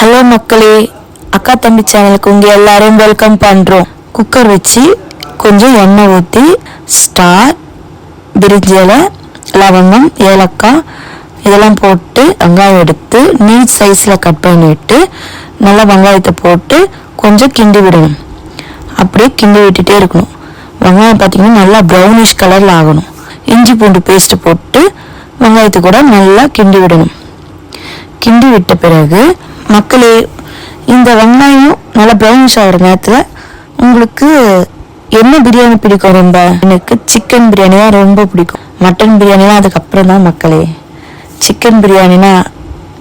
Hello மக்களே அக்கா தம்பி சேனலுக்கு உங்கள் எல்லாரையும் வெல்கம் பண்ணுறோம் குக்கர் வச்சு கொஞ்சம் எண்ணெய் ஊற்றி ஸ்டார் பிரிஞ்சி இலை லவங்கம் ஏலக்காய் இதெல்லாம் போட்டு வெங்காயம் எடுத்து நீட் சைஸில் கட் பண்ணிவிட்டு நல்லா வெங்காயத்தை போட்டு கொஞ்சம் கிண்டி விடணும். அப்படியே கிண்டி விட்டுட்டே இருக்கணும். வெங்காயம் பார்த்தீங்கன்னா நல்லா ப்ரௌனிஷ் கலரில் ஆகணும். இஞ்சி பூண்டு பேஸ்ட் போட்டு வெங்காயத்தை கூட நல்லா கிண்டி விடணும். கிண்டி விட்ட பிறகு மக்களே இந்த வெங்காயம் நல்லா ப்ரௌனிஷ் ஆகிற நேரத்தில். உங்களுக்கு என்ன பிரியாணி பிடிக்கும் ரொம்ப? எனக்கு சிக்கன் பிரியாணி தான் ரொம்ப பிடிக்கும். மட்டன் பிரியாணிலாம் அதுக்கப்புறம் தான் மக்களே. சிக்கன் பிரியாணினா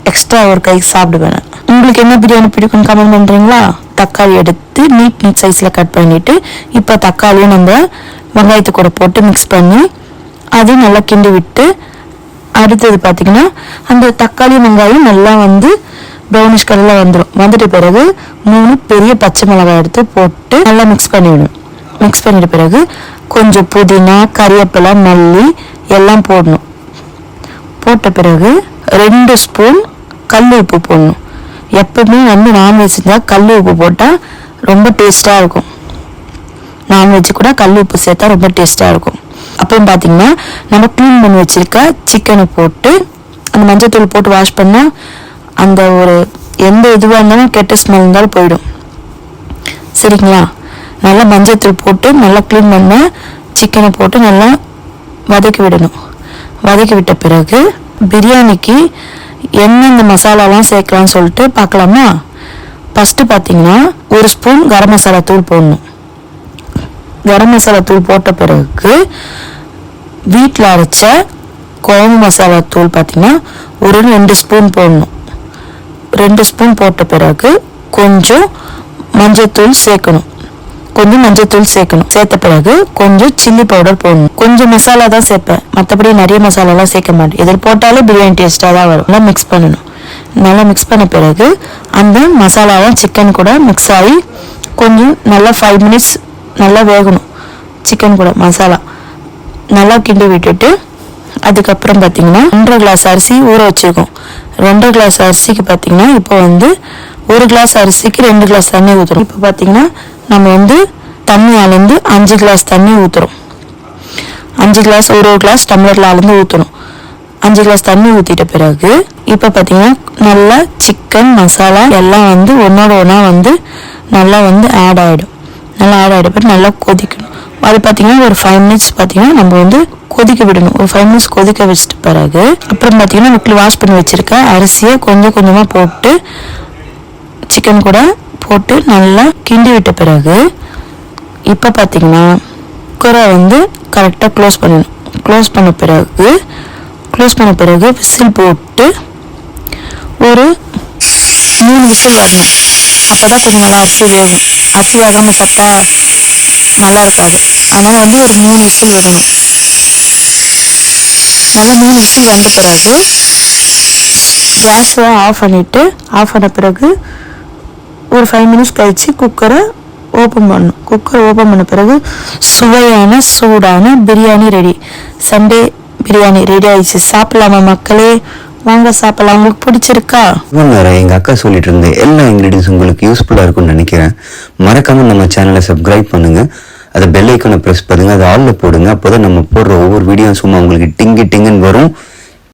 எக்ஸ்ட்ரா ஒரு கை சாப்பிடுவேன் உங்களுக்கு என்ன பிரியாணி பிடிக்கும்னு கமெண்ட் பண்ணுறீங்களா தக்காளி எடுத்து நீட் நீட் சைஸில் கட் பண்ணிவிட்டு இப்போ தக்காளியும் நம்ம வெங்காயத்து கூட போட்டு மிக்ஸ் பண்ணி அதையும் நல்லா கிண்டி விட்டு அடுத்தது பார்த்தீங்கன்னா அந்த தக்காளி வெங்காயம் நல்லா வந்து ப்ரௌனிஷ் கலரில் வந்துடும் வந்துட்டு பிறகு மூணு பெரிய பச்சை மிளகாய் எடுத்து போட்டு நல்லா மிக்ஸ் பண்ணிவிடும் மிக்ஸ் பண்ணிட்ட பிறகு கொஞ்சம் புதினா கறிவேப்பிலை மல்லி எல்லாம் போடணும். போட்ட பிறகு ரெண்டு ஸ்பூன் கல் உப்பு போடணும். எப்பவுமே வந்து நான்வெஜ் செஞ்சால் கல் உப்பு போட்டால் ரொம்ப டேஸ்ட்டாக இருக்கும். நான்வெஜ் கூட கல் உப்பு சேர்த்தா ரொம்ப டேஸ்ட்டாக இருக்கும். அப்புறம் பார்த்தீங்கன்னா நம்ம க்ளீன் பண்ணி வச்சுருக்க சிக்கனை போட்டு அந்த மஞ்சத்தூள் போட்டு வாஷ் பண்ணால் அந்த ஒரு எந்த இதுவாக இருந்தாலும் கெட்ட ஸ்மெல் இருந்தாலும் போயிடும். சரிங்களா? நல்லா மஞ்சத்தூள் போட்டு நல்லா க்ளீன் பண்ண சிக்கனை போட்டு நல்லா வதக்கி விடணும். வதக்கி விட்ட பிறகு பிரியாணிக்கு என்னென்ன மசாலாலாம் சேர்க்கலாம்னு சொல்லிட்டு பார்க்கலாமா? ஃபஸ்ட்டு பார்த்தீங்கன்னா ஒரு ஸ்பூன் கரம் மசாலா தூள் போடணும். கரம் மசாலா தூள் போட்ட பிறகு வீட்டில் அரைச்ச குழம்பு மசாலா தூள் பார்த்தீங்கன்னா ஒரு ரெண்டு ஸ்பூன் போடணும். ரெண்டு ஸ்பூன் போட்ட பிறகு கொஞ்சம் மஞ்சத்தூள் சேர்க்கணும். கொஞ்சம் மஞ்சத்தூள் சேர்க்கணும். சேர்த்த பிறகு கொஞ்சம் சில்லி பவுடர் போடணும். கொஞ்சம் மசாலா தான் சேர்ப்பேன். மற்றபடி நிறைய மசாலாலாம் சேர்க்க மாட்டேன். இதில் போட்டாலே பிரியாணி டேஸ்ட்டாக தான் வரும். நல்லா மிக்ஸ் பண்ணணும். நல்லா மிக்ஸ் பண்ண பிறகு அந்த மசாலாவும் சிக்கன் கூட மிக்ஸ் ஆகி கொஞ்சம் நல்லா ஃபைவ் மினிட்ஸ் நல்லா வேகணும். சிக்கன் கூட மசாலா நல்லா கிண்டி விட்டுட்டு அதுக்கப்புறம் பார்த்தீங்கன்னா ஒன்றரை கிளாஸ் அரிசி ஊற வச்சுருக்கோம். ரெண்டரை கிளாஸ் அரிசிக்கு பார்த்தீங்கன்னா இப்போ வந்து ஒரு கிளாஸ் அரிசிக்கு ரெண்டு கிளாஸ் தண்ணி ஊற்றுறோம் இப்போ பார்த்தீங்கன்னா நம்ம வந்து தண்ணி அளந்து அஞ்சு கிளாஸ் தண்ணி ஊற்றுறோம் அஞ்சு கிளாஸ் ஒரு ஒரு கிளாஸ் டம்ளரில் அளந்து ஊற்றணும் அஞ்சு கிளாஸ் தண்ணி ஊற்றிட்ட பிறகு இப்போ பார்த்தீங்கன்னா நல்லா சிக்கன் மசாலா எல்லாம் வந்து ஒன்றோட ஒன்றா வந்து நல்லா வந்து ஆட் ஆகிடும் நல்லா ஆட் ஆகிட நல்லா கொதிக்கணும். அது பார்த்தீங்கன்னா ஒரு ஃபைவ் மினிட்ஸ் பார்த்தீங்கன்னா நம்ம வந்து கொதிக்க விடணும். ஒரு ஃபைவ் மினிட்ஸ் கொதிக்க வச்சுட்டு பிறகு அப்புறம் பார்த்தீங்கன்னா நம்ம வாஷ் பண்ணி வச்சுருக்க அரிசியை கொஞ்சம் கொஞ்சமாக போட்டு சிக்கன் கூட போட்டு நல்லா கிண்டி விட்ட பிறகு இப்போ பார்த்தீங்கன்னா குக்கரை வந்து கரெக்டாக க்ளோஸ் பண்ணணும். க்ளோஸ் பண்ண பிறகு க்ளோஸ் பண்ண பிறகு விசில் போட்டு ஒரு மூணு விசில் வரணும். அப்போ தான் கொஞ்சம் நல்லா அரிசி வேகும் அரிசி வேகாமல் சாப்பிட்டா நல்லா இருக்காது. அதனால் வந்து ஒரு மூணு விசில் விடணும் நல்லா மூணு விசில் வந்த பிறகு கேஸை ஆஃப் பண்ணிவிட்டு ஆஃப் பண்ண பிறகு ஒரு ஃபைவ் மினிட்ஸ் கழித்து குக்கரை ஓப்பன் பண்ணணும். குக்கர் ஓப்பன் பண்ண பிறகு சுவையான சூடான biryani ready Sunday biryani ready ஆயிடுச்சு. சாப்பிடலாமா மக்களே? வாங்க சாப்பிடலாம். உங்களுக்கு பிடிச்சிருக்கா? இவ்வளவு நேரம் அக்கா சொல்லிட்டு இருந்த எல்லா இன்கிரீடியன்ஸ் உங்களுக்கு யூஸ்ஃபுல்லாக இருக்கும்னு நினைக்கிறேன். மறக்காமல் நம்ம சேனலை சப்ஸ்கிரைப் பண்ணுங்கள் அதை பெல் ஐக்கனை ப்ரெஸ் பண்ணுங்கள் அதை ஆல்ல போடுங்க. அப்போதான் நம்ம போடுற ஒவ்வொரு வீடியோ சும்மா உங்களுக்கு டிங்கி டிங்குன்னு வரும்.